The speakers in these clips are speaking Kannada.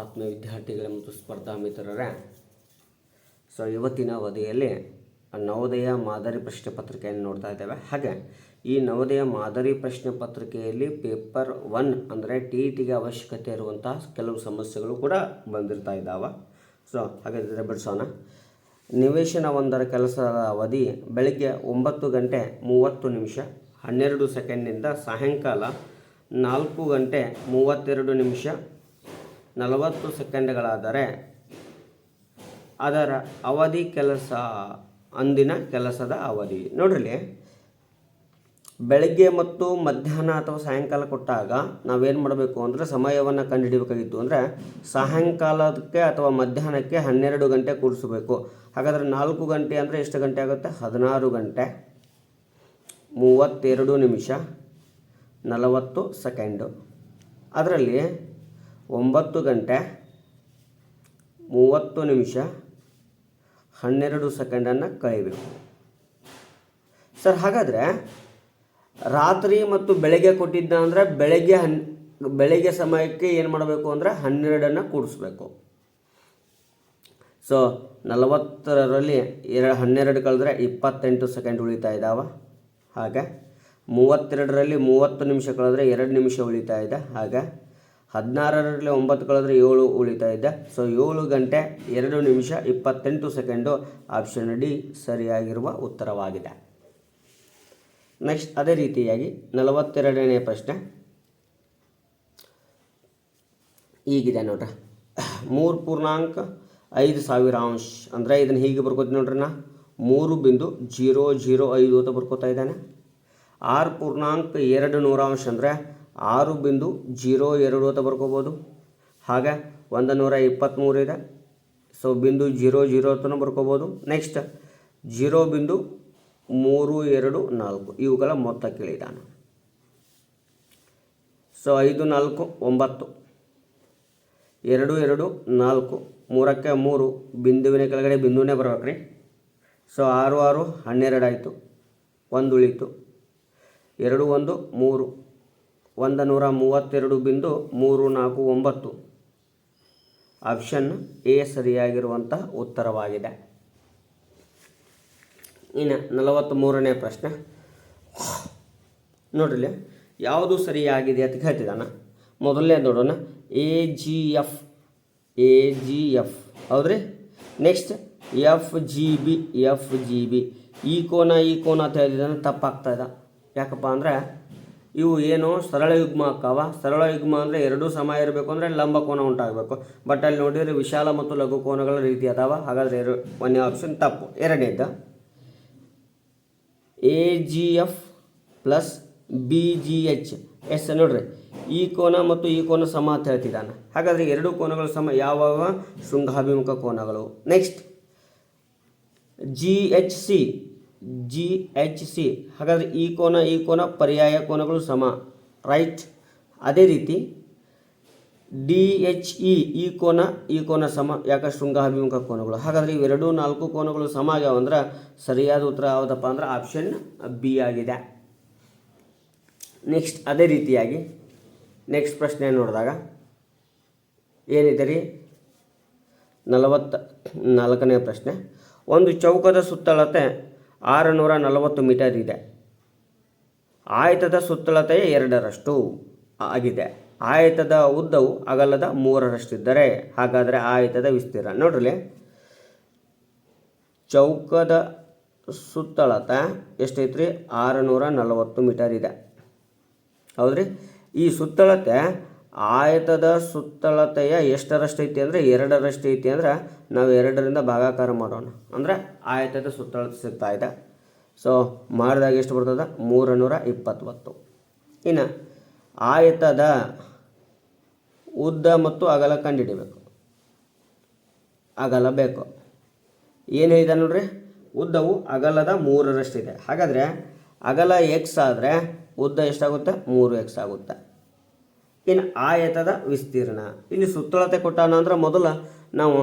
ಆತ್ಮೀಯ ವಿದ್ಯಾರ್ಥಿಗಳ ಮತ್ತು ಸ್ಪರ್ಧಾ ಮಿತ್ರರೇ ಸೊ ಇವತ್ತಿನ ಅವಧಿಯಲ್ಲಿ ನವೋದಯ ಮಾದರಿ ಪ್ರಶ್ನೆ ಪತ್ರಿಕೆಯನ್ನು ನೋಡ್ತಾ ಇದ್ದೇವೆ. ಹಾಗೆ, ಈ ನವೋದಯ ಮಾದರಿ ಪ್ರಶ್ನೆ ಪತ್ರಿಕೆಯಲ್ಲಿ ಪೇಪರ್ ಒನ್ ಅಂದರೆ ಟಿ ಇ ಅವಶ್ಯಕತೆ ಇರುವಂತಹ ಕೆಲವು ಸಮಸ್ಯೆಗಳು ಕೂಡ ಬಂದಿರ್ತಾ ಇದ್ದಾವೆ. ಸೊ ಹಾಗಾದರೆ ಬಿಡಿಸೋಣ. ನಿವೇಶನ ಒಂದರ ಕೆಲಸದ ಅವಧಿ ಬೆಳಗ್ಗೆ ಒಂಬತ್ತು ಗಂಟೆ ಮೂವತ್ತು ನಿಮಿಷ, ಹನ್ನೆರಡು ಸೆಕೆಂಡ್ನಿಂದ ಸಾಯಂಕಾಲ ನಾಲ್ಕು ಗಂಟೆ ಮೂವತ್ತೆರಡು ನಿಮಿಷ ನಲವತ್ತು ಸೆಕೆಂಡ್ಗಳಾದರೆ ಅದರ ಅವಧಿ ಕೆಲಸ ಅಂದಿನ ಕೆಲಸದ ಅವಧಿ. ನೋಡ್ರಿ ಬೆಳಗ್ಗೆ ಮತ್ತು ಮಧ್ಯಾಹ್ನ ಅಥವಾ ಸಾಯಂಕಾಲ ಕೊಟ್ಟಾಗ ನಾವೇನು ಮಾಡಬೇಕು ಅಂದರೆ ಸಮಯವನ್ನು ಕಂಡುಹಿಡಿಯಬೇಕಾಗಿತ್ತು ಅಂದರೆ ಸಾಯಂಕಾಲಕ್ಕೆ ಅಥವಾ ಮಧ್ಯಾಹ್ನಕ್ಕೆ ಹನ್ನೆರಡು ಗಂಟೆ ಕೂಡಿಸಬೇಕು ಹಾಗಾದರೆ ನಾಲ್ಕು ಗಂಟೆ ಅಂದರೆ ಎಷ್ಟು ಗಂಟೆ ಆಗುತ್ತೆ? ಹದಿನಾರು ಗಂಟೆ. ಮೂವತ್ತೆರಡು ನಿಮಿಷ ನಲವತ್ತು ಸೆಕೆಂಡು. ಅದರಲ್ಲಿ ಒಂಬತ್ತು ಗಂಟೆ, ಮೂವತ್ತು ನಿಮಿಷ, ಹನ್ನೆರಡು ಸೆಕೆಂಡನ್ನು ಕಳಿಬೇಕು. ಸರ್, ಹಾಗಾದರೆ ರಾತ್ರಿ ಮತ್ತು ಬೆಳಗ್ಗೆ ಕೊಟ್ಟಿದ್ದ ಅಂದರೆ ಬೆಳಗ್ಗೆ ಹನ್, ಬೆಳಗ್ಗೆ ಸಮಯಕ್ಕೆ ಏನು ಮಾಡಬೇಕು ಅಂದರೆ ಹನ್ನೆರಡನ್ನು ಕೂಡಿಸ್ಬೇಕು. ಸೊ ನಲವತ್ತರಲ್ಲಿ ಎರಡು ಹನ್ನೆರಡು ಕಳೆದ್ರೆ ಇಪ್ಪತ್ತೆಂಟು ಸೆಕೆಂಡ್ ಉಳಿತಾ ಇದ್ದಾವ ಹಾಗೆ ಮೂವತ್ತೆರಡರಲ್ಲಿ ಮೂವತ್ತು ನಿಮಿಷ ಕಳೆದ್ರೆ ಎರಡು ನಿಮಿಷ ಉಳಿತಾ ಇದೆ. ಹಾಗೆ ಹದಿನಾರರಲ್ಲಿ ಒಂಬತ್ತು ಕಳೆದ್ರೆ ಏಳು ಉಳಿತಾ ಇದೆ. ಸೊ ಏಳು ಗಂಟೆ ಎರಡು ನಿಮಿಷ ಇಪ್ಪತ್ತೆಂಟು ಸೆಕೆಂಡು ಆಪ್ಷನ್ ಡಿ ಸರಿಯಾಗಿರುವ ಉತ್ತರವಾಗಿದೆ. ನೆಕ್ಸ್ಟ್ ಅದೇ ರೀತಿಯಾಗಿ ನಲವತ್ತೆರಡನೇ ಪ್ರಶ್ನೆ. ಈಗಿದೆ ನೋಡ್ರಿ. ಮೂರು ಪೂರ್ಣಾಂಕ ಐದು ಸಾವಿರ ಅಂಶ ಅಂದರೆ ಇದನ್ನು ಹೀಗೆ ಬರ್ಕೋತೀನಿ ನೋಡ್ರಿ ನಾ. ಮೂರು ಬಿಂದು ಜೀರೋ ಜೀರೋ ಐದು ಅಂತ ಬರ್ಕೋತಾ ಇದ್ದಾನೆ. ಆರು ಪೂರ್ಣಾಂಕ ಎರಡು ನೂರಾಂಶ ಅಂದರೆ ಆರು ಬಿಂದು ಜೀರೋ ಎರಡು ಅಂತ ಬರ್ಕೋಬೋದು. ಹಾಗೆ ಒಂದು ನೂರ ಇಪ್ಪತ್ತ್ಮೂರು ಇದೆ. ಸೊ ಬಿಂದು ಜೀರೋ ಜೀರೋ ಅಂತಲೂ ಬರ್ಕೋಬೋದು. ನೆಕ್ಸ್ಟ್ ಜೀರೋ ಬಿಂದು ಮೂರು ಎರಡು ನಾಲ್ಕು. ಇವುಗಳ ಮೊತ್ತ ಕೇಳಿದಾನೆ. ಸೊ ಐದು ನಾಲ್ಕು ಒಂಬತ್ತು. ಎರಡು ಎರಡು ನಾಲ್ಕು. ಮೂರಕ್ಕೆ ಮೂರು. ಬಿಂದುವಿನ ಕೆಳಗಡೆ ಬಿಂದುವೇ ಬರ್ಬೇಕು ರೀ. ಸೊ ಆರು ಆರು ಹನ್ನೆರಡು ಆಯಿತು. ಒಂದು ಉಳೀತು. ಎರಡು ಒಂದು ಮೂರು. ಒಂದು ನೂರ ಮೂವತ್ತೆರಡು ಬಿಂದು ಮೂರು ನಾಲ್ಕು ಒಂಬತ್ತು. ಆಪ್ಷನ್ ಎ ಸರಿಯಾಗಿರುವಂತಹ ಉತ್ತರವಾಗಿದೆ. ಇನ್ನು ನಲವತ್ತ್ಮೂರನೇ ಪ್ರಶ್ನೆ. ನೋಡ್ರಿ ಯಾವುದು ಸರಿಯಾಗಿದೆ ಅಂತ ಹೇಳ್ತಿದ್ದಾನ ಮೊದಲನೇ ನೋಡೋಣ. A G F A G F ಹೌದ್ರಿ? Next F G B F G B ಈ ಕೋನ ಈ ಕೋನ ಅಂತ ಹೇಳಿದಾನೆ ತಪ್ಪಾಗ್ತಾ ಇದೆ. ಯಾಕಪ್ಪ ಅಂದರೆ ಇವು ಏನು ಸರಳ ಯುಗ್ಮ ಅಕ್ಕವ? ಸರಳ ಯುಗ್ಮ ಅಂದರೆ ಎರಡೂ ಸಮ ಇರಬೇಕು ಅಂದರೆ ಲಂಬ ಕೋನ ಉಂಟಾಗಬೇಕು. ಬಟ್ ಅಲ್ಲಿ ನೋಡಿದರೆ ವಿಶಾಲ ಮತ್ತು ಲಘು ಕೋನಗಳ ರೀತಿ ಅದಾವ. ಹಾಗಾದರೆ ಎರಡು ಒಂದನೇ ಆಪ್ಷನ್ ತಪ್ಪು. ಎರಡನೇದು A G F plus B G H S, ನೋಡ್ರಿ. ಈ ಕೋನ ಮತ್ತು ಈ ಕೋನ ಸಮ ಅಂತ ಹೇಳ್ತಿದ್ದಾನೆ. ಹಾಗಾದರೆ ಎರಡು ಕೋನಗಳು ಸಮ ಯಾವ ಶೃಂಗಾಭಿಮುಖ ಕೋನಗಳು. Next G H C G H C ಹಾಗಾದರೆ ಈ ಕೋನ ಈ ಕೋನ ಪರ್ಯಾಯ ಕೋನಗಳು ಸಮ. ರೈಟ್ ಅದೇ ರೀತಿ ಡಿ ಎಚ್ ಇ ಈ ಕೋನ ಈ ಕೋನ ಸಮ. ಯಾಕೆ? ಶೃಂಗಾಭಿಮುಖ ಕೋನಗಳು. ಹಾಗಾದರೆ ಇವೆರಡೂ ನಾಲ್ಕು ಕೋನಗಳು ಸಮ ಆಗ್ಯಾವ ಅಂದ್ರೆ ಸರಿಯಾದ ಉತ್ತರ ಯಾವುದಪ್ಪ ಅಂದ್ರೆ ಆಪ್ಷನ್ ಬಿ ಆಗಿದೆ. ನೆಕ್ಸ್ಟ್ ಅದೇ ರೀತಿಯಾಗಿ ನೆಕ್ಸ್ಟ್ ಪ್ರಶ್ನೆ ನೋಡಿದಾಗ ಏನಿದೆ ರೀ? ನಲವತ್ತ ನಾಲ್ಕನೇ ಪ್ರಶ್ನೆ. ಒಂದು ಚೌಕದ ಸುತ್ತಳತೆ ಆರುನೂರ ನಲವತ್ತು ಮೀಟರ್ ಇದೆ. ಆಯತದ ಸುತ್ತಳತೆಯ ಎರಡರಷ್ಟು ಆಗಿದೆ. ಆಯತದ ಉದ್ದವು ಅಗಲದ ಮೂರರಷ್ಟಿದ್ದರೆ ಹಾಗಾದರೆ ಆಯತದ ವಿಸ್ತೀರ್ಣ. ನೋಡ್ರಿ ಚೌಕದ ಸುತ್ತಳತೆ ಎಷ್ಟೈತ್ರಿ? ಆರುನೂರ ನಲವತ್ತು ಮೀಟರ್ ಇದೆ. ಹೌದ್ರಿ? ಈ ಸುತ್ತಳತೆ ಆಯತದ ಸುತ್ತಳತೆಯ ಎಷ್ಟರಷ್ಟೈತಿ ಅಂದರೆ ಎರಡರಷ್ಟು ಐತಿ ಅಂದ್ರೆ ನಾವು ಎರಡರಿಂದ ಭಾಗಾಕಾರ ಮಾಡೋಣ. ಅಂದರೆ ಆಯತದ ಸುತ್ತಳತೆ ಸಿಗ್ತಾ ಇದೆ. ಸೊ ಮಾಡಿದಾಗ ಎಷ್ಟು ಬರ್ತದೆ? ಮೂರ ನೂರ ಇಪ್ಪತ್ತೊತ್ತು ಇನ್ನು ಆಯತದ ಉದ್ದ ಮತ್ತು ಅಗಲ ಕಂಡುಹಿಡಿಬೇಕು ಅಗಲ ಬೇಕು. ಏನು ಹೇಳಿದೆ ನೋಡ್ರಿ? ಉದ್ದವು ಅಗಲದ ಮೂರರಷ್ಟಿದೆ. ಹಾಗಾದರೆ ಅಗಲ ಎಕ್ಸ್ ಆದರೆ ಉದ್ದ ಎಷ್ಟಾಗುತ್ತೆ? ಮೂರು ಎಕ್ಸ್ ಆಗುತ್ತೆ. ಇನ್ನು ಆಯತದ ವಿಸ್ತೀರ್ಣ. ಇಲ್ಲಿ ಸುತ್ತಳತೆ ಕೊಟ್ಟಾನ ಅಂದ್ರೆ ಮೊದಲು ನಾವು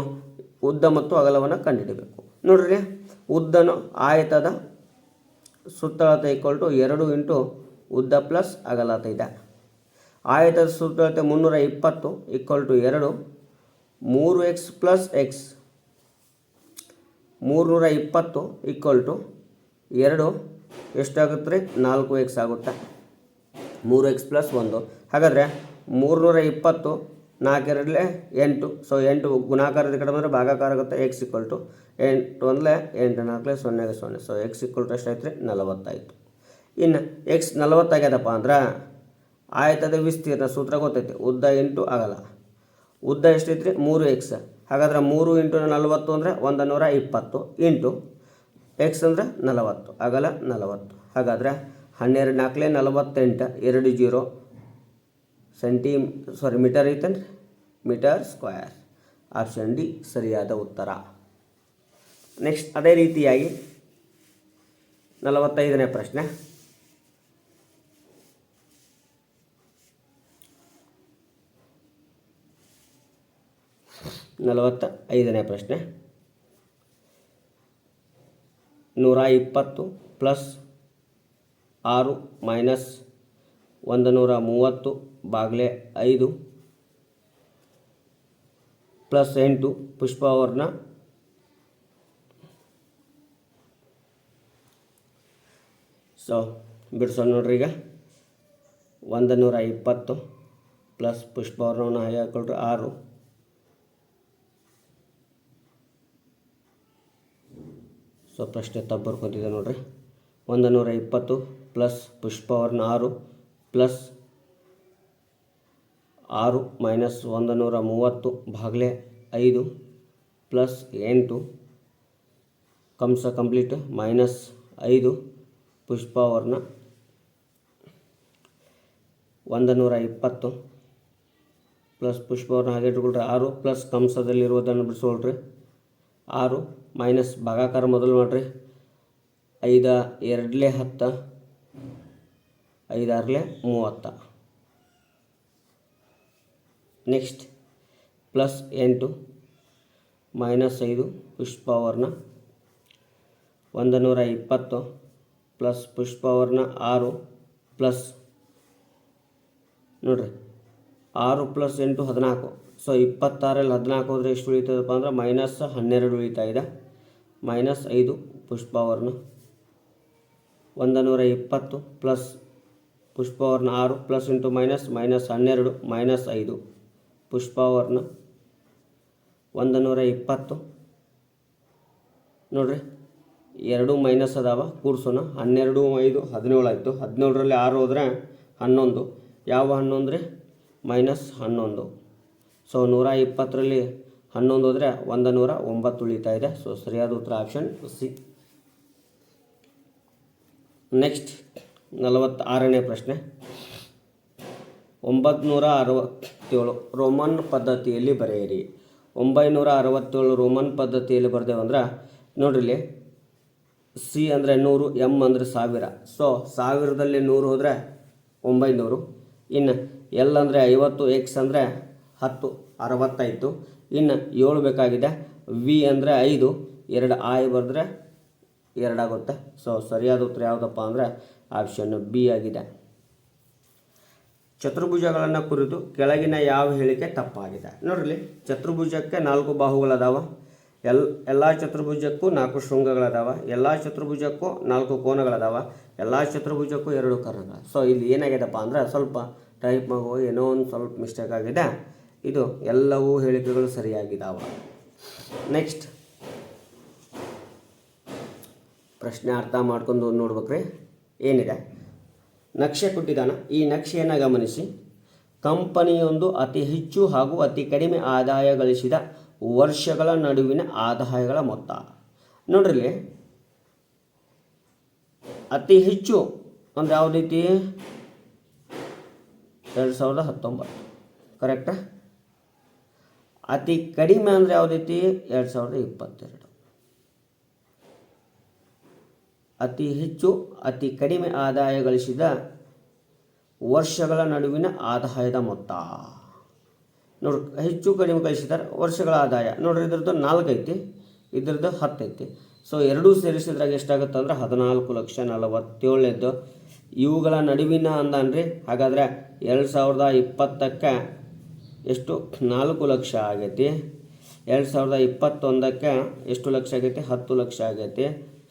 ಉದ್ದ ಮತ್ತು ಅಗಲವನ್ನು ಕಂಡುಹಿಡಬೇಕು ನೋಡ್ರಿ, ಉದ್ದನು ಆಯತದ ಸುತ್ತಳತೆ ಈಕ್ವಲ್ ಟು ಎರಡು ಇಂಟು ಉದ್ದ ಪ್ಲಸ್ ಅಗಲತೆ ಇದೆ. ಆಯತದ ಸುತ್ತಳತೆ ಮುನ್ನೂರ ಇಪ್ಪತ್ತು ಈಕ್ವಲ್ ಟು ಎರಡು, ಮೂರು ಎಕ್ಸ್ ಪ್ಲಸ್ ಎಕ್ಸ್ ಮೂರುನೂರ ಇಪ್ಪತ್ತು ಈಕ್ವಲ್ ಟು ಎರಡು ಎಷ್ಟಾಗುತ್ತೆ ರೀ ನಾಲ್ಕು ಎಕ್ಸ್ ಆಗುತ್ತೆ. ಮೂರು ಎಕ್ಸ್ ಪ್ಲಸ್ ಒಂದು. ಹಾಗಾದರೆ ಮೂರುನೂರ ಇಪ್ಪತ್ತು ನಾಲ್ಕೆರಡಲೆ ಎಂಟು. ಸೊ ಎಂಟು ಗುಣಾಕಾರದ ಕಡೆ ಬಂದರೆ ಭಾಗಾಕಾರ ಆಗುತ್ತೆ. ಎಕ್ಸ್ ಇಕ್ವಲ್ ಟು ಎಂಟು ಅಂದರೆ ಎಂಟು ನಾಲ್ಕಲೆ ಸೊನ್ನೆಗೆ ಸೊನ್ನೆ. ಸೊ ಎಕ್ಸ್ ಇಕ್ವಲ್ ಟು ಎಷ್ಟಾಯ್ತು ರೀ ನಲವತ್ತಾಯಿತು. ಇನ್ನು ಎಕ್ಸ್ ನಲವತ್ತಾಗ್ಯದಪ್ಪ ಅಂದ್ರೆ ಆಯತದ ವಿಸ್ತೀರ್ಣ ಸೂತ್ರ ಗೊತ್ತೈತಿ. ಉದ್ದ ಇಂಟು ಆಗಲ್ಲ. ಉದ್ದ ಎಷ್ಟೈತೆ ರೀ ಮೂರು ಎಕ್ಸ್ ಹಾಗಾದ್ರೆ ಮೂರು ಇಂಟು ನಲವತ್ತು ಅಂದರೆ ಒಂದು ನೂರ ಇಪ್ಪತ್ತು. ಇಂಟು ಎಕ್ಸ್ ಅಂದರೆ ನಲವತ್ತು. ಆಗಲ್ಲ ನಲವತ್ತು. ಹಾಗಾದ್ರೆ ಹನ್ನೆರಡು ನಾಲ್ಕಲೆ ನಲವತ್ತೆಂಟು. ಎರಡು ಜೀರೋ. ಸೆಂಟಿ ಸಾರಿ ಮೀಟರ್ ಐತೇನ್ರಿ? ಮೀಟರ್ ಸ್ಕ್ವೇರ್ ಆಪ್ಷನ್ ಡಿ ಸರಿಯಾದ ಉತ್ತರ. ನೆಕ್ಸ್ಟ್ ಅದೇ ರೀತಿಯಾಗಿ ನಲವತ್ತೈದನೇ ಪ್ರಶ್ನೆ. ನಲವತ್ತ ಐದನೇ ಪ್ರಶ್ನೆ. ನೂರ ಇಪ್ಪತ್ತು ಪ್ಲಸ್ ಆರು ಮೈನಸ್ ಒಂದು ನೂರ ಮೂವತ್ತು ಬಾಗ್ಲೆ ಐದು ಪ್ಲಸ್ ಎಂಟು ಪುಷ್ಪ ಅವ್ರನ್ನ ಸೊ ಬಿಡಿಸೋಣ ನೋಡ್ರಿ ಈಗ. ಒಂದು ನೂರ ಇಪ್ಪತ್ತು ಪ್ಲಸ್ ಪುಷ್ಪ ಅವ್ರನ್ನ ಹಾಗೆ ಹಾಕೊಳ್ರಿ ಆರು. ಸೊ ಪ್ರಶ್ನೆ ತಪ್ಪು ಬರ್ಕೊತಿದೆ ನೋಡ್ರಿ. ಒಂದು ನೂರ ಇಪ್ಪತ್ತು ಪ್ಲಸ್ ಪುಷ್ಪವರ್ಣ ಆರು. ಪ್ಲಸ್ ಆರು ಮೈನಸ್ ಒಂದು ನೂರ ಮೂವತ್ತು ಭಾಗಲೆ ಐದು ಪ್ಲಸ್ ಎಂಟು ಕಂಸ ಕಂಪ್ಲೀಟ್ ಮೈನಸ್ ಐದು ಪುಷ್ಪವರ್ಣ ಒಂದು ನೂರ ಇಪ್ಪತ್ತು ಪ್ಲಸ್ ಪುಷ್ಪವರ್ಣ ಹಾಗೆ ಇಟ್ಕೊಳ್ರಿ. ಆರು ಪ್ಲಸ್ ಕಂಸದಲ್ಲಿರುವುದನ್ನು ಬಿಡಿಸ್ಕೊಳ್ರಿ. ಆರು ಮೈನಸ್ ಭಾಗಾಕಾರ ಮೊದಲು ಮಾಡಿರಿ. ಐದ ಎರಡಲೇ ಹತ್ತು, ಐದಾರಲೆ ಮೂವತ್ತ. ನೆಕ್ಸ್ಟ್ ಪ್ಲಸ್ ಎಂಟು ಮೈನಸ್ ಐದು ಪುಷ್ಪವರ್ಣ ಒಂದು ನೂರ ಇಪ್ಪತ್ತು ಪ್ಲಸ್ ಪುಷ್ಪವರ್ಣ ಆರು ಪ್ಲಸ್ ನೋಡ್ರಿ ಆರು ಪ್ಲಸ್ ಎಂಟು ಹದಿನಾಲ್ಕು. ಸೊ ಇಪ್ಪತ್ತಾರಲ್ಲಿ ಹದಿನಾಲ್ಕು ಹೋದರೆ ಎಷ್ಟು ಉಳಿತದಪ್ಪ ಅಂದ್ರೆ ಮೈನಸ್ ಹನ್ನೆರಡು ಉಳಿತಾ ಇದೆ. ಮೈನಸ್ ಐದು ಪುಷ್ಪವರ್ಣ. ಒಂದು ನೂರ ಇಪ್ಪತ್ತು ಪ್ಲಸ್ ಪುಷ್ಪವರ್ನ ಆರು ಪ್ಲಸ್ ಇಂಟು ಮೈನಸ್ ಮೈನಸ್ ಹನ್ನೆರಡು ಮೈನಸ್ ಐದು. ಪುಷ್ಪವರ್ಣ ಒಂದು ನೂರ ಇಪ್ಪತ್ತು ನೋಡ್ರಿ, ಎರಡು ಮೈನಸ್ ಅದಾವ, ಕೂರ್ಸೋಣ. ಹನ್ನೆರಡು, ಐದು, ಹದಿನೇಳು ಆಯಿತು. ಹದಿನೇಳರಲ್ಲಿ ಆರು ಹೋದರೆ ಹನ್ನೊಂದು. ಯಾವ ಹನ್ನೊಂದು ರೀ ಮೈನಸ್ ಹನ್ನೊಂದು. ಸೊ ನೂರ ಇಪ್ಪತ್ತರಲ್ಲಿ ಹನ್ನೊಂದು ಹೋದರೆ ಒಂದು ನೂರ ಒಂಬತ್ತು ಉಳಿತಾ ಇದೆ. ಸೊ ಸರಿಯಾದ ಉತ್ತರ ಆಪ್ಷನ್ ಸಿ. ನೆಕ್ಸ್ಟ್ ನಲವತ್ತಾರನೇ ಪ್ರಶ್ನೆ. ಒಂಬತ್ನೂರ ಅರವತ್ತೇಳು ರೋಮನ್ ಪದ್ಧತಿಯಲ್ಲಿ ಬರೆಯಿರಿ. ಒಂಬೈನೂರ ಅರವತ್ತೇಳು ರೋಮನ್ ಪದ್ಧತಿಯಲ್ಲಿ ಬರ್ದೇವು ಅಂದ್ರೆ ಸಿ ಅಂದರೆ ನೂರು, ಎಂ ಅಂದರೆ ಸಾವಿರ. ಸೊ ಸಾವಿರದಲ್ಲಿ ನೂರು ಹೋದರೆ ಒಂಬೈನೂರು. ಇನ್ನು ಎಲ್ ಅಂದರೆ ಐವತ್ತು ಎಕ್ಸ್ ಅಂದರೆ ಹತ್ತು ಅರವತ್ತಾಯಿತು ಇನ್ನು ಏಳು ಬೇಕಾಗಿದೆ ವಿ ಅಂದರೆ ಐದು, ಎರಡು ಆಯ್ ಬರೆದ್ರೆ ಎರಡಾಗುತ್ತೆ ಸೊ ಸರಿಯಾದ ಉತ್ತರ ಯಾವುದಪ್ಪ ಅಂದರೆ ಆಪ್ಷನ್ ಬಿ ಆಗಿದೆ. ಚತುರ್ಭುಜಗಳನ್ನು ಕುರಿತು ಕೆಳಗಿನ ಯಾವ ಹೇಳಿಕೆ ತಪ್ಪಾಗಿದೆ. ನೋಡ್ರಿ, ಚತುರ್ಭುಜಕ್ಕೆ ನಾಲ್ಕು ಬಾಹುಗಳದಾವ. ಎಲ್, ಎಲ್ಲ ಚತುರ್ಭುಜಕ್ಕೂ ನಾಲ್ಕು ಶೃಂಗಗಳದಾವ. ಎಲ್ಲ ಚತುರ್ಭುಜಕ್ಕೂ ನಾಲ್ಕು ಕೋನಗಳದಾವ. ಎಲ್ಲ ಚತುರ್ಭುಜಕ್ಕೂ ಎರಡು ಕರ್ಣಗಳು. ಸೊ ಇಲ್ಲಿ ಏನಾಗಿದೆಪ್ಪ ಅಂದ್ರೆ ಸ್ವಲ್ಪ ಟೈಪ್ ಮಗು ಏನೋ ಒಂದು ಸ್ವಲ್ಪ ಮಿಸ್ಟೇಕ್ ಆಗಿದೆ. ಇದು ಎಲ್ಲವೂ ಹೇಳಿಕೆಗಳು ಸರಿಯಾಗಿದ್ದಾವ ನೆಕ್ಸ್ಟ್ ಪ್ರಶ್ನೆ ಅರ್ಥ ಮಾಡ್ಕೊಂಡು ನೋಡ್ಬೇಕ್ರಿ. ಏನಿದೆ? ನಕ್ಷೆ ಕೊಟ್ಟಿದ್ದಾನೆ. ಈ ನಕ್ಷೆಯನ್ನು ಗಮನಿಸಿ. ಕಂಪನಿಯೊಂದು ಅತಿ ಹೆಚ್ಚು ಹಾಗೂ ಅತಿ ಕಡಿಮೆ ಆದಾಯ ಗಳಿಸಿದ ವರ್ಷಗಳ ನಡುವಿನ ಆದಾಯಗಳ ಮೊತ್ತ. ನೋಡ್ರಿ ಅತಿ ಹೆಚ್ಚು ಅಂದರೆ ಯಾವ ರೀತಿ? ಎರಡು ಸಾವಿರದ ಹತ್ತೊಂಬತ್ತು. ಕರೆಕ್ಟ ಅತಿ ಕಡಿಮೆ ಅಂದರೆ ಯಾವ ರೀತಿ? ಎರಡು ಸಾವಿರದ ಇಪ್ಪತ್ತೆರಡು. ಅತಿ ಹೆಚ್ಚು, ಅತಿ ಕಡಿಮೆ ಆದಾಯ ಗಳಿಸಿದ ವರ್ಷಗಳ ನಡುವಿನ ಆದಾಯದ ಮೊತ್ತ. ನೋಡ್ರಿ ಹೆಚ್ಚು, ಕಡಿಮೆ ಗಳಿಸಿದ ವರ್ಷಗಳ ಆದಾಯ. ನೋಡ್ರಿ, ಇದ್ರದ್ದು ನಾಲ್ಕು ಐತಿ, ಇದ್ರದ್ದು ಹತ್ತು ಐತಿ. ಸೊ ಎರಡೂ ಸೇರಿಸಿದ್ರಾಗ ಎಷ್ಟಾಗುತ್ತೆ ಅಂದ್ರೆ ಹದಿನಾಲ್ಕು ಲಕ್ಷ ನಲವತ್ತೇಳನೇದ್ದು. ಇವುಗಳ ನಡುವಿನ ಅಂದನ್ರಿ, ಹಾಗಾದರೆ ಎರಡು ಸಾವಿರದ ಇಪ್ಪತ್ತಕ್ಕೆ ಎಷ್ಟು? ನಾಲ್ಕು ಲಕ್ಷ ಆಗೈತಿ. ಎರಡು ಸಾವಿರದ ಇಪ್ಪತ್ತೊಂದಕ್ಕೆ ಎಷ್ಟು ಲಕ್ಷ ಆಗೈತಿ? ಹತ್ತು ಲಕ್ಷ ಆಗೈತಿ.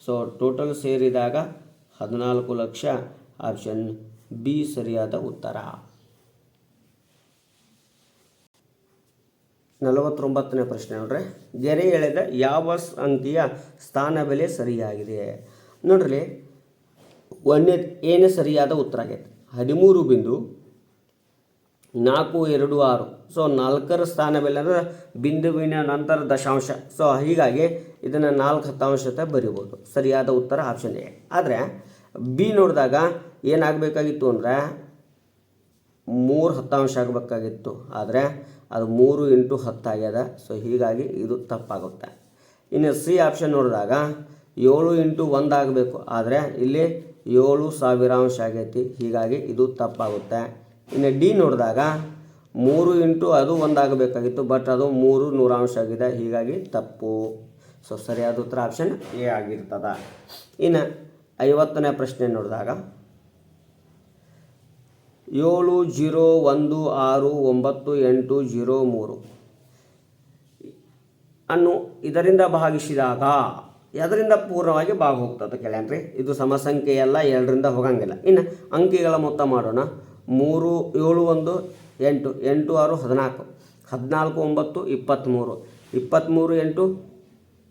ಸೊ ಟೋಟಲ್ ಸೇರಿದಾಗ ಹದಿನಾಲ್ಕು ಲಕ್ಷ ಆಪ್ಷನ್ ಬಿ ಸರಿಯಾದ ಉತ್ತರ. ನಲವತ್ತೊಂಬತ್ತನೇ ಪ್ರಶ್ನೆ ನೋಡ್ರಿ. ಗೆರೆ ಎಳೆದ ಯಾವ ಅಂಕಿಯ ಸ್ಥಾನ ಬೆಲೆ ಸರಿಯಾಗಿದೆ? ನೋಡ್ರಿ, ಒಂದೇ, ಏನೇ ಸರಿಯಾದ ಉತ್ತರ ಆಗೈತೆ. ಹದಿಮೂರು ಬಿಂದು ನಾಲ್ಕು, ಎರಡು, ಆರು. ಸೊ ನಾಲ್ಕರ ಸ್ಥಾನ ಬೆಲೆ ಅಂದರೆ ಬಿಂದುವಿನ ನಂತರ ದಶಾಂಶ. ಸೊ ಹೀಗಾಗಿ ಇದನ್ನು ನಾಲ್ಕು ಹತ್ತಾಂಶತೆ ಬರಿಬೋದು. ಸರಿಯಾದ ಉತ್ತರ ಆಪ್ಷನ್ ಎ. ಆದರೆ, ಬಿ ನೋಡಿದಾಗ ಏನಾಗಬೇಕಾಗಿತ್ತು ಅಂದರೆ, ಮೂರು ಹತ್ತಾಂಶ ಆಗಬೇಕಾಗಿತ್ತು. ಆದರೆ, ಅದು ಮೂರು ಇಂಟು ಹತ್ತಾಗ್ಯದ ಸೊ ಹೀಗಾಗಿ ಇದು ತಪ್ಪಾಗುತ್ತೆ. ಇನ್ನು ಸಿ ಆಪ್ಷನ್ ನೋಡಿದಾಗ, ಏಳು ಇಂಟು ಒಂದು ಆಗಬೇಕು. ಆದರೆ, ಇಲ್ಲಿ ಏಳು ಸಾವಿರಾಂಶ ಆಗೈತಿ. ಹೀಗಾಗಿ ಇದು ತಪ್ಪಾಗುತ್ತೆ. ಇನ್ನು ಡಿ ನೋಡಿದಾಗ ಮೂರು ಇಂಟು ಅದು ಒಂದಾಗಬೇಕಾಗಿತ್ತು ಬಟ್ ಅದು ಮೂರು ನೂರಾಂಶ ಆಗಿದೆ. ಹೀಗಾಗಿ ತಪ್ಪು. ಸೊ ಸರಿಯಾದ ಉತ್ತರ ಆಪ್ಷನ್ ಎ ಆಗಿರ್ತದ. ಇನ್ನು ಐವತ್ತನೇ ಪ್ರಶ್ನೆ ನೋಡಿದಾಗ ಏಳು ಜೀರೋ ಒಂದು ಆರು ಒಂಬತ್ತು ಎಂಟು ಜೀರೋ ಮೂರು. ಅನ್ನು ಇದರಿಂದ ಭಾಗಿಸಿದಾಗ ಅದರಿಂದ ಪೂರ್ಣವಾಗಿ ಭಾಗ ಹೋಗ್ತದೆ ಕೇಳ್ಯಾನ್ರಿ? ಇದು ಸಮಸಂಖ್ಯೆಯಲ್ಲ ಎರಡರಿಂದ ಹೋಗಂಗಿಲ್ಲ. ಇನ್ನು ಅಂಕಿಗಳ ಮೊತ್ತ ಮಾಡೋಣ. ಮೂರು, ಏಳು, ಒಂದು, ಎಂಟು ಎಂಟು, ಆರು, ಹದಿನಾಲ್ಕು. ಹದಿನಾಲ್ಕು, ಒಂಬತ್ತು ಇಪ್ಪತ್ತ್ಮೂರು ಇಪ್ಪತ್ತ್ಮೂರು ಎಂಟು,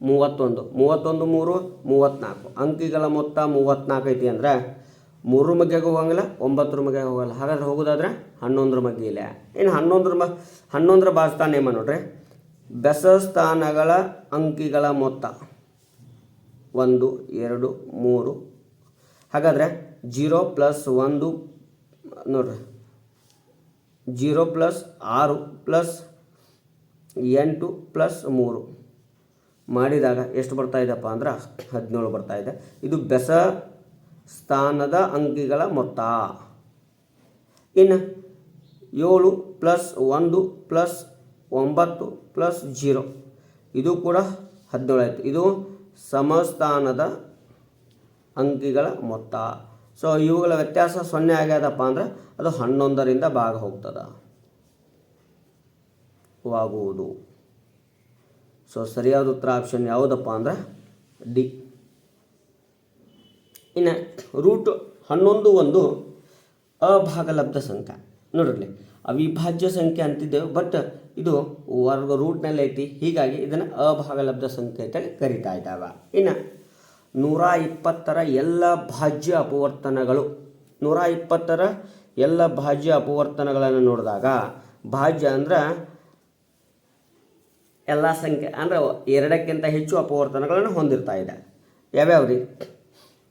ಮೂವತ್ತೊಂದು. ಮೂವತ್ತೊಂದು, ಮೂರು, ಮೂವತ್ತ್ನಾಲ್ಕು. ಅಂಕಿಗಳ ಮೊತ್ತ ಮೂವತ್ತ್ನಾಲ್ಕು ಐತಿ ಅಂದರೆ ಮೂರು ಮಗ್ಗೆಗೆ ಹೋಗಂಗಿಲ್ಲ, ಒಂಬತ್ತರ ಮಗ್ಗೆಗೆ ಹೋಗಲ್ಲ. ಹಾಗಾದ್ರೆ ಹೋಗೋದಾದ್ರೆ ಹನ್ನೊಂದರ ಮಗ್ಗೆ ಇಲ್ಲ. ಇನ್ನು ಹನ್ನೊಂದರ ಮ, ಹನ್ನೊಂದರ ಭಾಗಸ್ಥಾನ ನೇಮ ನೋಡ್ರಿ. ಬೆಸ ಸ್ಥಾನಗಳ ಅಂಕಿಗಳ ಮೊತ್ತ ಒಂದು, ಎರಡು, ಮೂರು. ಹಾಗಾದರೆ ಜೀರೋ ಪ್ಲಸ್ ಒಂದು ನೋಡ್ರಿ. ಜೀರೋ ಪ್ಲಸ್ ಆರು ಪ್ಲಸ್ ಎಂಟು ಪ್ಲಸ್ ಮೂರು. ಮಾಡಿದಾಗ ಎಷ್ಟು ಬರ್ತಾ ಇದೆಪ್ಪ ಅಂದ್ರೆ ಹದಿನೇಳು ಬರ್ತಾ ಇದೆ. ಇದು ಬೆಸ ಸ್ಥಾನದ ಅಂಕಿಗಳ ಮೊತ್ತ. ಇನ್ನು ಏಳು ಪ್ಲಸ್ ಒಂದು ಪ್ಲಸ್ ಒಂಬತ್ತು ಪ್ಲಸ್ ಜೀರೋ. ಇದು ಕೂಡ ಹದಿನೇಳು ಆಯಿತು. ಇದು ಸಮಸ್ಥಾನದ ಅಂಕಿಗಳ ಮೊತ್ತ. ಸೊ ಇವುಗಳ ವ್ಯತ್ಯಾಸ ಸೊನ್ನೆ ಆಗ್ಯದಪ್ಪ ಅಂದ್ರೆ ಅದು ಹನ್ನೊಂದರಿಂದ ಭಾಗ ಹೋಗ್ತದ ವಾಗುವುದು. ಸೊ ಸರಿಯಾದ ಉತ್ತರ ಆಪ್ಷನ್ ಯಾವುದಪ್ಪ ಅಂದ್ರೆ ಡಿ ಇನ್ನು ರೂಟ್ ಹನ್ನೊಂದು ಒಂದು ಅಭಾಗಲಬ್ಧ ಸಂಖ್ಯೆ. ನೋಡಿರಲಿ ಅವಿಭಾಜ್ಯ ಸಂಖ್ಯೆ ಅಂತಿದ್ದೇವೆ ಬಟ್ ಇದು ವರ್ಗ ರೂಟ್ನಲ್ಲಿ ಐತಿ. ಹೀಗಾಗಿ ಇದನ್ನು ಅಭಾಗಲಬ್ಧ ಸಂಖ್ಯೆ ಅಂತೇಳಿ ಕರಿತಾ ಇದ್ದಾವೆ. ಇನ್ನು ನೂರ ಇಪ್ಪತ್ತರ ಎಲ್ಲ ಭಾಜ್ಯ ಅಪವರ್ತನಗಳು. ನೂರ ಇಪ್ಪತ್ತರ ಎಲ್ಲ ಭಾಜ್ಯ ಅಪವರ್ತನಗಳನ್ನು ನೋಡಿದಾಗ, ಭಾಜ್ಯ ಅಂದ್ರೆ ಎಲ್ಲ ಸಂಖ್ಯೆ, ಅಂದರೆ ಎರಡಕ್ಕಿಂತ ಹೆಚ್ಚು ಅಪವರ್ತನಗಳನ್ನು ಹೊಂದಿರ್ತಾ ಇದೆ. ಯಾವ್ಯಾವ ರೀ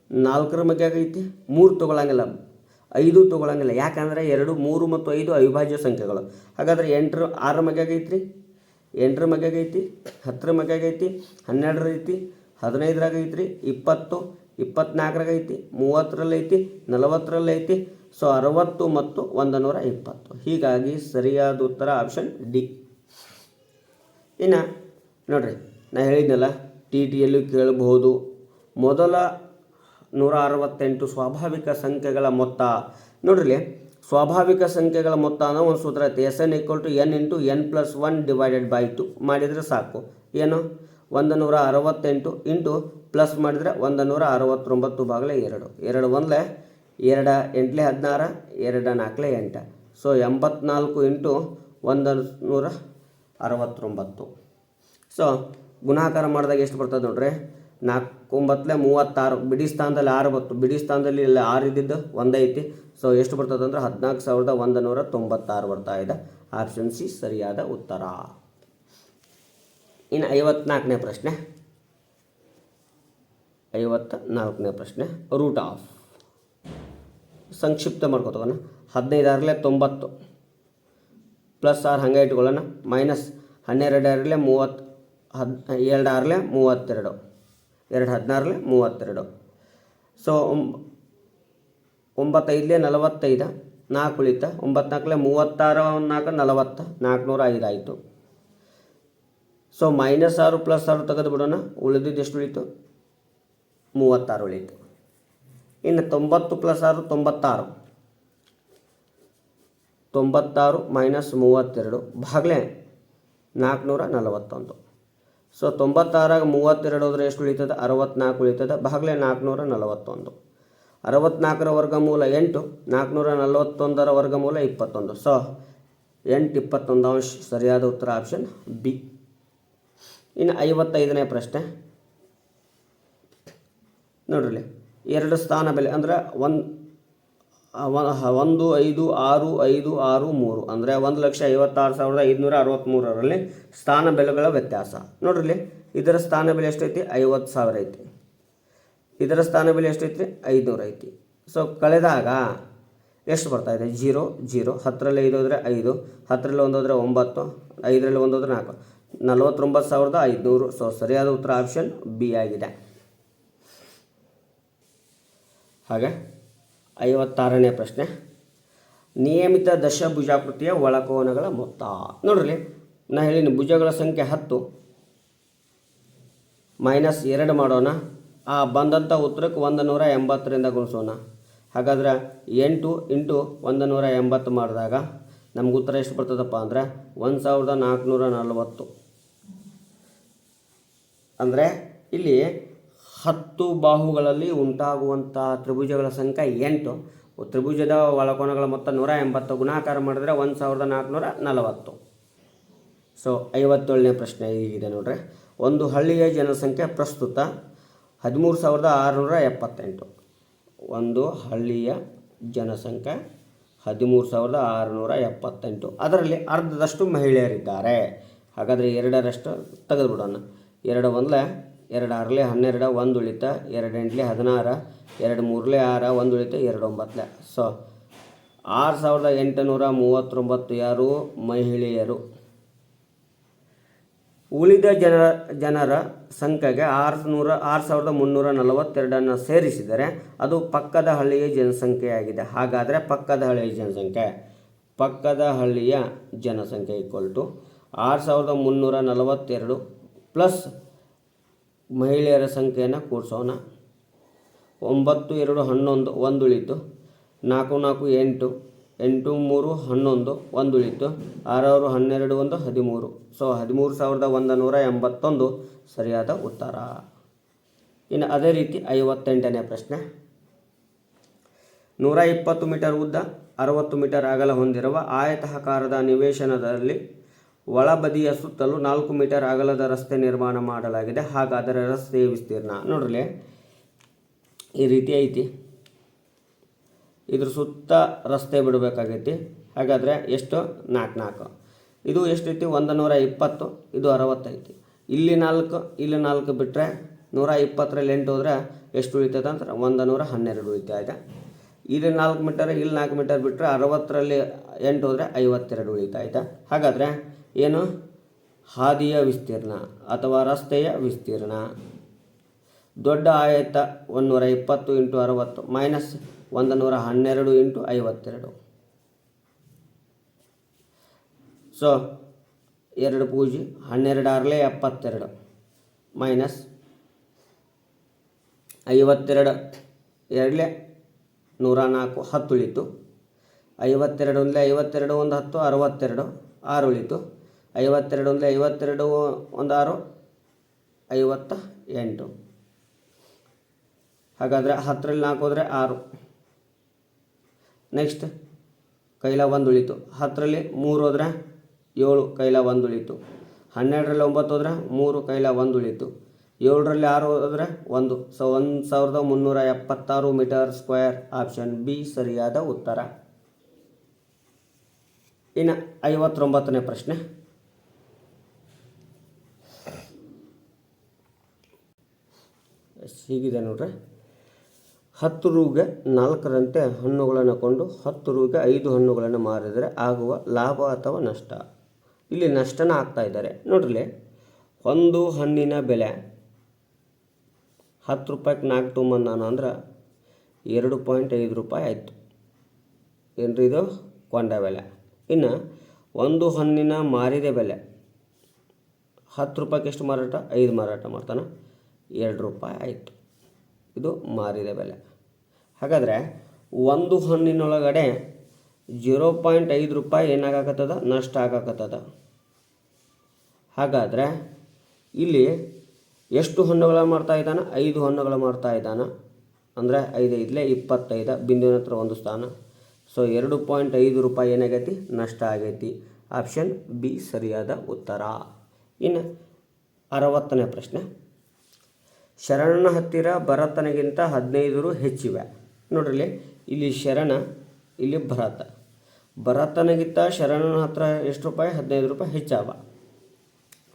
ನಾಲ್ಕರ ಬಗ್ಗೆ ಆಗೈತಿ, ಮೂರು ತೊಗೊಳಂಗಿಲ್ಲ, ಐದು ತೊಗೊಳಂಗಿಲ್ಲ. ಯಾಕಂದರೆ ಎರಡು, ಮೂರು ಮತ್ತು ಐದು ಅವಿಭಾಜ್ಯ ಸಂಖ್ಯೆಗಳು. ಹಾಗಾದ್ರೆ ಎಂಟರ, ಆರರ ಮಗ್ಯಾಗ ರೀ ಎಂಟರ ಮಗ್ಯಾಗೈತಿ ಹತ್ತರ ಮಗ್ಯಾಗೈತಿ ಹನ್ನೆರಡರ ಐತಿ ಹದಿನೈದರಾಗ ಐತ್ರಿ, ಇಪ್ಪತ್ತು, ಇಪ್ಪತ್ನಾಲ್ಕರಾಗ ಐತಿ, ಮೂವತ್ತರಲ್ಲಿ ಐತಿ, ನಲವತ್ತರಲ್ಲಿ ಐತಿ, ಸೊ ಅರವತ್ತು ಮತ್ತು ಒಂದು ನೂರ ಇಪ್ಪತ್ತು. ಹೀಗಾಗಿ ಸರಿಯಾದ ಉತ್ತರ ಆಪ್ಷನ್ ಡಿ ಇನ್ನು ನೋಡ್ರಿ, ನಾ ಹೇಳಿದ್ನಲ್ಲ ಟಿ ಟಿಯಲ್ಲೂ ಕೇಳಬಹುದು. ಮೊದಲ ನೂರ ಅರವತ್ತೆಂಟು ಸ್ವಾಭಾವಿಕ ಸಂಖ್ಯೆಗಳ ಮೊತ್ತ. ನೋಡ್ರಿ ಸ್ವಾಭಾವಿಕ ಸಂಖ್ಯೆಗಳ ಮೊತ್ತ ಅನ್ನೋ ಒಂದು ಸೂತ್ರ ಐತೆ. S N equal to N into N plus one divided by two ಮಾಡಿದರೆ ಸಾಕು. ಏನು? ಒಂದು ನೂರ ಅರವತ್ತೆಂಟು ಇಂಟು ಪ್ಲಸ್ ಮಾಡಿದರೆ ಒಂದು ನೂರ ಅರವತ್ತೊಂಬತ್ತು ಭಾಗಲೆ ಎರಡು. ಎರಡು ಒಂದಲೇ ಎರಡು ಎಂಟ್ಲೆ ಹದಿನಾರು, ಎರಡು ನಾಲ್ಕಲೆ ಎಂಟು. ಸೊ ಎಂಬತ್ನಾಲ್ಕು ಇಂಟು ಒಂದು ನೂರ ಅರವತ್ತೊಂಬತ್ತು ಸೊ ಗುಣಾಕಾರ ಮಾಡಿದಾಗ ಎಷ್ಟು ಬರ್ತದೆ ನೋಡ್ರಿ? ನಾಲ್ಕು ಒಂಬತ್ತಲೆ ಮೂವತ್ತಾರು. ಬಿಡಿ ಸ್ಥಾನದಲ್ಲಿ ಆರು ಬತ್ತು ಬಿಡಿ ಸ್ಥಾನದಲ್ಲಿ ಇಲ್ಲಿ ಆರು ಇದ್ದಿದ್ದು ಒಂದೇ ಐತಿ. ಸೊ ಎಷ್ಟು ಬರ್ತದೆ ಅಂದ್ರೆ ಹದಿನಾಲ್ಕು ಸಾವಿರದ ಒಂದು ನೂರ ತೊಂಬತ್ತಾರು ಬರ್ತಾ ಇದೆ. ಆಪ್ಷನ್ ಸಿ ಸರಿಯಾದ ಉತ್ತರ. ಇನ್ನು ಐವತ್ನಾಲ್ಕನೇ ಪ್ರಶ್ನೆ. ಐವತ್ತ ನಾಲ್ಕನೇ ಪ್ರಶ್ನೆ ರೂಟ್ ಆಫ್ ಸಂಕ್ಷಿಪ್ತ ಮಾಡ್ಕೋತಗೋಣ ಹದಿನೈದು ಆರಲೆ ತೊಂಬತ್ತು ಪ್ಲಸ್ ಆರು ಹಂಗೆ ಇಟ್ಕೊಳ್ಳೋಣ. ಮೈನಸ್ ಹನ್ನೆರಡು ಆರಲೆ ಮೂವತ್ತು, ಹದ್ ಎರಡಾರಲೆ ಮೂವತ್ತೆರಡು, ಎರಡು ಹದಿನಾರಲೆ ಮೂವತ್ತೆರಡು. ಸೊ ಒಂಬತ್ತೈದಲೆ ನಲವತ್ತೈದು, ನಾಲ್ಕು ಉಳಿತ ಒಂಬತ್ನಾಲ್ಕಲೆ ಮೂವತ್ತಾರು, ನಾಲ್ಕು ನಲವತ್ತು, ನಾಲ್ಕುನೂರ ಐದಾಯಿತು ಸೊ ಮೈನಸ್ ಆರು ಪ್ಲಸ್ ಆರು ತೆಗೆದು ಬಿಡೋಣ. ಉಳಿದಿದ್ದು ಎಷ್ಟು ಉಳಿತು? ಮೂವತ್ತಾರು ಉಳಿತು. ಇನ್ನು ತೊಂಬತ್ತು ಪ್ಲಸ್ ಆರು, ತೊಂಬತ್ತಾರು. ತೊಂಬತ್ತಾರು ಮೈನಸ್ ಮೂವತ್ತೆರಡು. ಭಾಗಲೇ ನಾಲ್ಕುನೂರ ನಲವತ್ತೊಂದು. ಸೊ ತೊಂಬತ್ತಾರಾಗ ಮೂವತ್ತೆರಡು ಹೋದರೆ ಎಷ್ಟು ಉಳಿತದೆ? ಅರವತ್ನಾಲ್ಕು ಉಳಿತದೆ. ಭಾಗಲೇ ನಾಲ್ಕುನೂರ ನಲವತ್ತೊಂದು. ಅರವತ್ನಾಲ್ಕರ ವರ್ಗಮೂಲ ಎಂಟು, ನಾಲ್ಕುನೂರ ನಲವತ್ತೊಂದರ ವರ್ಗಮೂಲ ಇಪ್ಪತ್ತೊಂದು. ಸೊ ಎಂಟು ಇಪ್ಪತ್ತೊಂದು ಅಂಶ. ಸರಿಯಾದ ಉತ್ತರ ಆಪ್ಷನ್ ಬಿ ಇನ್ನು ಐವತ್ತೈದನೇ ಪ್ರಶ್ನೆ. ನೋಡ್ರಿ ಎರಡು ಸ್ಥಾನ ಬೆಲೆ ಅಂದ್ರೆ ಒಂದು ಒಂದು, ಐದು, ಆರು ಐದು, ಆರು, ಮೂರು. ಅಂದರೆ ಒಂದು ಲಕ್ಷ ಐವತ್ತಾರು ಸಾವಿರದ ಐದುನೂರ ಅರವತ್ತ್ಮೂರರಲ್ಲಿ ಸ್ಥಾನ ಬೆಲೆಗಳ ವ್ಯತ್ಯಾಸ. ನೋಡ್ರಿ ಇದರ ಸ್ಥಾನ ಬೆಲೆ ಎಷ್ಟೈತಿ? ಐವತ್ತು ಸಾವಿರ ಐತಿ. ಇದರ ಸ್ಥಾನ ಬೆಲೆ ಎಷ್ಟೈತಿ? ಐದುನೂರು ಐತಿ. ಸೊ ಕಳೆದಾಗ ಎಷ್ಟು ಬರ್ತಾ ಇದೆ? Zero zero. ಹತ್ತರಲ್ಲಿ ಐದು ಹೋದರೆ ಐದು, ಹತ್ತರಲ್ಲಿ ಒಂದು ಹೋದರೆ ಒಂಬತ್ತು, ಐದರಲ್ಲಿ ಒಂದು ಹೋದರೆ ನಾಲ್ಕು. ನಲವತ್ತೊಂಬತ್ತು ಸಾವಿರದ ಐದುನೂರು. ಸೊ ಸರಿಯಾದ ಉತ್ತರ ಆಪ್ಷನ್ ಬಿ ಆಗಿದೆ. ಹಾಗೆ, ಐವತ್ತಾರನೇ ಪ್ರಶ್ನೆ. ನಿಯಮಿತ ದಶಭುಜಾಕೃತಿಯ ಒಳಕೋನಗಳ ಮೊತ್ತ. ನೋಡ್ರಿ, ನಾ ಹೇಳಿನಿ ಭುಜಗಳ ಸಂಖ್ಯೆ ಹತ್ತು. ಮೈನಸ್ ಎರಡು ಮಾಡೋಣ. ಆ, ಬಂದಂಥ ಉತ್ತರಕ್ಕೆ ಒಂದು ನೂರ ಎಂಬತ್ತರಿಂದ ಗುಣಿಸೋಣ. ಹಾಗಾದ್ರೆ ಎಂಟು ಇಂಟು ಒಂದು ನೂರ ಎಂಬತ್ತು ಮಾಡಿದಾಗ ನಮ್ಗೆ ಉತ್ತರ ಎಷ್ಟು ಬರ್ತದಪ್ಪ ಅಂದರೆ ಒಂದು ಸಾವಿರದ ನಾಲ್ಕುನೂರ ನಲವತ್ತು. ಅಂದರೆ ಇಲ್ಲಿ ಹತ್ತು ಬಾಹುಗಳಲ್ಲಿ ಉಂಟಾಗುವಂಥ ತ್ರಿಭುಜಗಳ ಸಂಖ್ಯೆ ಎಂಟು. ತ್ರಿಭುಜದ ಒಳಕೋನಗಳ ಮೊತ್ತ ನೂರ ಎಂಬತ್ತು. ಗುಣಾಕಾರ ಮಾಡಿದ್ರೆ ಒಂದು ಸಾವಿರದ ನಾಲ್ಕುನೂರ ನಲವತ್ತು. ಸೊ, ಐವತ್ತೇಳನೇ ಪ್ರಶ್ನೆ ಹೀಗಿದೆ ನೋಡ್ರಿ. ಒಂದು ಹಳ್ಳಿಯ ಜನಸಂಖ್ಯೆ ಪ್ರಸ್ತುತ ಹದಿಮೂರು ಸಾವಿರದ ಆರುನೂರ ಎಪ್ಪತ್ತೆಂಟು. ಒಂದು ಹಳ್ಳಿಯ ಜನಸಂಖ್ಯೆ ಹದಿಮೂರು ಸಾವಿರದ ಆರುನೂರ ಎಪ್ಪತ್ತೆಂಟು. ಅದರಲ್ಲಿ ಅರ್ಧದಷ್ಟು ಮಹಿಳೆಯರಿದ್ದಾರೆ. ಹಾಗಾದರೆ ಎರಡರಷ್ಟು ತೆಗೆದುಬಿಡೋಣ. ಎರಡು ಒಂದಲೇ, ಎರಡು ಆರಲೆ ಹನ್ನೆರಡು, ಒಂದು ಉಳಿತ, ಎರಡು ಎಂಟ್ಲೆ ಹದಿನಾರು, ಎರಡು ಮೂರಲೆ ಆರು, ಒಂದು ಉಳಿತ, ಎರಡು ಒಂಬತ್ತಲೆ. ಸೊ ಆರು ಸಾವಿರದ ಎಂಟುನೂರ ಮೂವತ್ತೊಂಬತ್ತು ಯಾರು? ಮಹಿಳೆಯರು. ಉಳಿದ ಜನರ ಜನರ ಸಂಖ್ಯೆಗೆ ಆರು ನೂರ ಆರು ಸಾವಿರದ ಮುನ್ನೂರ ನಲವತ್ತೆರಡನ್ನು ಸೇರಿಸಿದರೆ ಅದು ಪಕ್ಕದ ಹಳ್ಳಿಯ ಜನಸಂಖ್ಯೆಯಾಗಿದೆ. ಹಾಗಾದರೆ ಪಕ್ಕದ ಹಳ್ಳಿಯ ಜನಸಂಖ್ಯೆ, ಪಕ್ಕದ ಹಳ್ಳಿಯ ಜನಸಂಖ್ಯೆ ಈಕ್ವಲ್ ಟು ಆರು ಸಾವಿರದ ಮುನ್ನೂರ ನಲವತ್ತೆರಡು ಪ್ಲಸ್ ಮಹಿಳೆಯರ ಸಂಖ್ಯೆಯನ್ನು ಕೂಡಿಸೋಣ ಒಂಬತ್ತು, ಎರಡು, ಹನ್ನೊಂದು ಒಂದು ಉಳಿತು ನಾಲ್ಕು ನಾಲ್ಕು, ಎಂಟು ಎಂಟು, ಮೂರು, ಹನ್ನೊಂದು ಒಂದು ಉಳಿತು ಆರಾರು ಹನ್ನೆರಡು, ಒಂದು, ಹದಿಮೂರು. ಸೊ, ಹದಿಮೂರು ಸಾವಿರದ ಒಂದು ನೂರ ಎಂಬತ್ತೊಂದು ಸರಿಯಾದ ಉತ್ತರ. ಇನ್ನು ಅದೇ ರೀತಿ ಐವತ್ತೆಂಟನೇ ಪ್ರಶ್ನೆ. ನೂರ ಇಪ್ಪತ್ತು ಮೀಟರ್ ಉದ್ದ, ಅರವತ್ತು ಮೀಟರ್ ಅಗಲ ಹೊಂದಿರುವ ಆಯತಾಕಾರದ ನಿವೇಶನದಲ್ಲಿ ಒಳಬದಿಯ ಸುತ್ತಲೂ ನಾಲ್ಕು ಮೀಟರ್ ಅಗಲದ ರಸ್ತೆ ನಿರ್ಮಾಣ ಮಾಡಲಾಗಿದೆ. ಹಾಗಾದರೆ ರಸ್ತೆಯ ವಿಸ್ತೀರ್ಣ ನೋಡ್ರಿ ಈ ರೀತಿ ಐತಿ. ಇದ್ರ ಸುತ್ತ ರಸ್ತೆ ಬಿಡಬೇಕಾಗೈತಿ. ಹಾಗಾದರೆ ಎಷ್ಟು? ನಾಲ್ಕು ನಾಲ್ಕು ಇದು ಎಷ್ಟೈತಿ? ಒಂದು ನೂರ ಇಪ್ಪತ್ತು, ಇದು ಅರವತ್ತೈತಿ. ಇಲ್ಲಿ ನಾಲ್ಕು ಇಲ್ಲಿ ನಾಲ್ಕು ಬಿಟ್ಟರೆ ನೂರ ಇಪ್ಪತ್ತರಲ್ಲಿ ಎಂಟು ಹೋದರೆ ಎಷ್ಟು ಉಳಿತೈತೆ ಅಂದ್ರೆ ಒಂದು ನೂರ ಹನ್ನೆರಡು ಉಳಿತಾಯಿದೆ ಇಲ್ಲಿ ನಾಲ್ಕು ಮೀಟರ್, ಇಲ್ಲಿ ನಾಲ್ಕು ಮೀಟರ್ ಬಿಟ್ಟರೆ ಅರವತ್ತರಲ್ಲಿ ಎಂಟು ಹೋದರೆ ಐವತ್ತೆರಡು ಉಳಿತಾಯ್ತಾ ಹಾಗಾದರೆ ಏನು? ಹಾದಿಯ ವಿಸ್ತೀರ್ಣ ಅಥವಾ ರಸ್ತೆಯ ವಿಸ್ತೀರ್ಣ. ದೊಡ್ಡ ಆಯತ ನೂರ ಇಪ್ಪತ್ತು ಇಂಟು ಅರವತ್ತು, ಮೈನಸ್ ಒಂದು ನೂರ ಹನ್ನೆರಡು ಇಂಟು ಐವತ್ತೆರಡು. ಸೊ ಎರಡು ಪೂಜೆ ಹನ್ನೆರಡು ಆರಲೇ ಎಪ್ಪತ್ತೆರಡು. ಮೈನಸ್ ಐವತ್ತೆರಡು, ಎರಡಲೇ ನೂರ ನಾಲ್ಕು ಹತ್ತು ಉಳಿತು. ಐವತ್ತೆರಡು ಒಂದಲೇ ಐವತ್ತೆರಡು, ಒಂದು ಹತ್ತು, ಅರವತ್ತೆರಡು, ಆರು ಉಳಿತು. ಐವತ್ತೆರಡು ಒಂದಲೇ ಐವತ್ತೆರಡು, ಒಂದು ಆರು, ಐವತ್ತ ಎಂಟು. ಹಾಗಾದರೆ ಹತ್ತರಲ್ಲಿ ನಾಲ್ಕು ಹೋದರೆ ಆರು. ನೆಕ್ಸ್ಟ್ ಕೈಲ ಒಂದು ಉಳಿತು ಹತ್ತರಲ್ಲಿ ಮೂರು ಹೋದ್ರೆ ಏಳು ಕೈಲ ಒಂದು ಉಳಿತು ಹನ್ನೆರಡರಲ್ಲಿ ಒಂಬತ್ತು ಹೋದ್ರೆ ಮೂರು ಕೈಲ ಒಂದು ಉಳಿತು ಏಳರಲ್ಲಿ ಆರು ಹೋದರೆ ಒಂದು. ಸೊ ಒಂದು ಸಾವಿರದ ಮುನ್ನೂರ ಎಪ್ಪತ್ತಾರು ಮೀಟರ್ ಸ್ಕ್ವೇರ್ ಆಪ್ಷನ್ ಬಿ ಸರಿಯಾದ ಉತ್ತರ. ಇನ್ನು ಐವತ್ತೊಂಬತ್ತನೇ ಪ್ರಶ್ನೆ. ಹೀಗಿದೆ ನೋಡ್ರಿ? ಹತ್ತು ರೂಗೆ ನಾಲ್ಕರಂತೆ ಹಣ್ಣುಗಳನ್ನು ಕೊಂಡು ಹತ್ತು ರೂಗೆ ಐದು ಹಣ್ಣುಗಳನ್ನು ಮಾರಿದರೆ ಆಗುವ ಲಾಭ ಅಥವಾ ನಷ್ಟ? ಇಲ್ಲಿ ನಷ್ಟನ ಆಗ್ತಾ ಇದ್ದಾರೆ. ನೋಡ್ರಿ ಒಂದು ಹಣ್ಣಿನ ಬೆಲೆ ಹತ್ತು ರೂಪಾಯಿಗೆ ನಾಲ್ಕು ತೊಗೊಂಬಂದಾನ ಅಂದ್ರೆ ಎರಡು ಪಾಯಿಂಟ್ ಐದು ರೂಪಾಯಿ ಆಯಿತು. ಏನ್ರಿ ಇದು? ಕೊಂಡ ಬೆಲೆ. ಇನ್ನು ಒಂದು ಹಣ್ಣಿನ ಮಾರಿದ ಬೆಲೆ ಹತ್ತು ರೂಪಾಯಿಗೆ ಎಷ್ಟು ಮಾರಾಟ? ಐದು ಮಾರಾಟ ಮಾಡ್ತಾನೆ. ಎರಡು ರೂಪಾಯಿ ಆಯಿತು. ಇದು ಮಾರಿದ ಬೆಲೆ. ಹಾಗಾದರೆ ಒಂದು ಹಣ್ಣಿನೊಳಗಡೆ ಜೀರೋ ಪಾಯಿಂಟ್ ಐದು ರೂಪಾಯಿ ಏನಾಗಕತ್ತದ? ನಷ್ಟ ಆಗಕತ್ತದ. ಹಾಗಾದರೆ ಇಲ್ಲಿ ಎಷ್ಟು ಹಣ್ಣುಗಳ ಮಾಡ್ತಾ ಇದ್ದಾನೆ? ಐದು ಹಣ್ಣುಗಳು ಮಾಡ್ತಾ ಇದ್ದಾನೆ. ಅಂದರೆ ಐದು ಐದಲೇ ಇಪ್ಪತ್ತೈದು, ಬಿಂದುವಿನ ಹತ್ರ ಒಂದು ಸ್ಥಾನ. ಸೊ ಎರಡು ಪಾಯಿಂಟ್ ಐದು ರೂಪಾಯಿ ಏನಾಗೈತಿ? ನಷ್ಟ ಆಗೈತಿ. ಆಪ್ಷನ್ ಬಿ, ಸರಿಯಾದ ಉತ್ತರ. ಇನ್ನು ಅರವತ್ತನೇ ಪ್ರಶ್ನೆ. ಶರಣನ ಹತ್ತಿರ ಭರತನಿಗಿಂತ ಹದಿನೈದು ಹೆಚ್ಚಿವೆ. ನೋಡ್ರಿ ಇಲ್ಲಿ ಶರಣ, ಇಲ್ಲಿ ಭರತ. ಭರತನಿಗಿಂತ ಶರಣನ ಹತ್ರ ಎಷ್ಟು ರೂಪಾಯಿ? ಹದಿನೈದು ರೂಪಾಯಿ ಹೆಚ್ಚಾವ.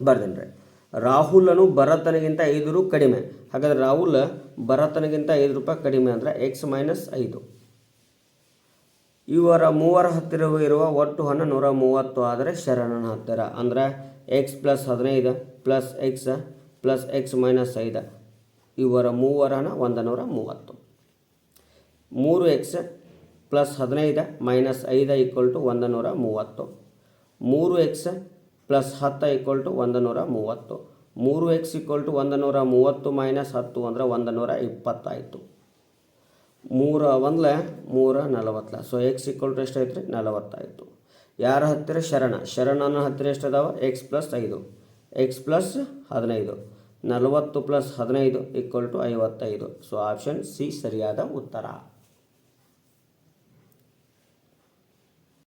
ಬರ್ದೇನ್ರಿ. ರಾಹುಲನು ಭರತನಿಗಿಂತ ಐದು ರು ಕಡಿಮೆ. ಹಾಗಾದ್ರೆ ರಾಹುಲ್ ಭರತನಿಗಿಂತ ಐದು ರೂಪಾಯಿ ಕಡಿಮೆ ಅಂದರೆ ಎಕ್ಸ್ ಮೈನಸ್ ಐದು. ಇವರ ಮೂವರ ಹತ್ತಿರ ಇರುವ ಒಟ್ಟು ಹಣ ನೂರ ಮೂವತ್ತು ಆದರೆ ಶರಣನ ಹತ್ತಿರ. ಅಂದರೆ ಎಕ್ಸ್ ಪ್ಲಸ್ ಹದಿನೈದು plus X plus X minus ಐದು. ಇವರ ಮೂವರ ಹಣ ಒಂದು ನೂರ ಮೂವತ್ತು. ಮೂರು ಎಕ್ಸ್ ಪ್ಲಸ್ ಹದಿನೈದು ಮೈನಸ್ ಐದು ಈಕ್ವಲ್ ಟು ಒಂದು ನೂರ ಮೂವತ್ತು ಮೂರು ಎಕ್ಸ್ ಪ್ಲಸ್ ಹತ್ತು ಈಕ್ವಲ್ ಟು ಒಂದು ನೂರ ಮೂವತ್ತು ಮೂರು ಎಕ್ಸ್ ಈಕ್ವಲ್ ಟು ಒಂದು ನೂರ ಮೂವತ್ತು ಮೈನಸ್ ಹತ್ತು ಅಂದರೆ ಒಂದು ನೂರ ಇಪ್ಪತ್ತಾಯಿತು ಮೂರ ಒಂದ್ಲ ಮೂರ ನಲವತ್ತಲ ಸೊ ಎಕ್ಸ್ ಈಕ್ವಲ್ ಟು ಎಷ್ಟಾಯ್ತು ರೀ ನಲವತ್ತಾಯಿತು. ಯಾರ ಹತ್ತಿರ? ಶರಣ. ಶರಣನ ಹತ್ತಿರ ಎಷ್ಟದಾವ? ಎಕ್ಸ್ ಪ್ಲಸ್ ಐದು. ಎಕ್ಸ್ ಪ್ಲಸ್ ಹದಿನೈದು. ನಲವತ್ತು ಪ್ಲಸ್ ಹದಿನೈದು ಈಕ್ವಲ್ ಟು ಐವತ್ತೈದು. ಸೊ ಆಪ್ಷನ್ ಸಿ ಸರಿಯಾದ ಉತ್ತರ.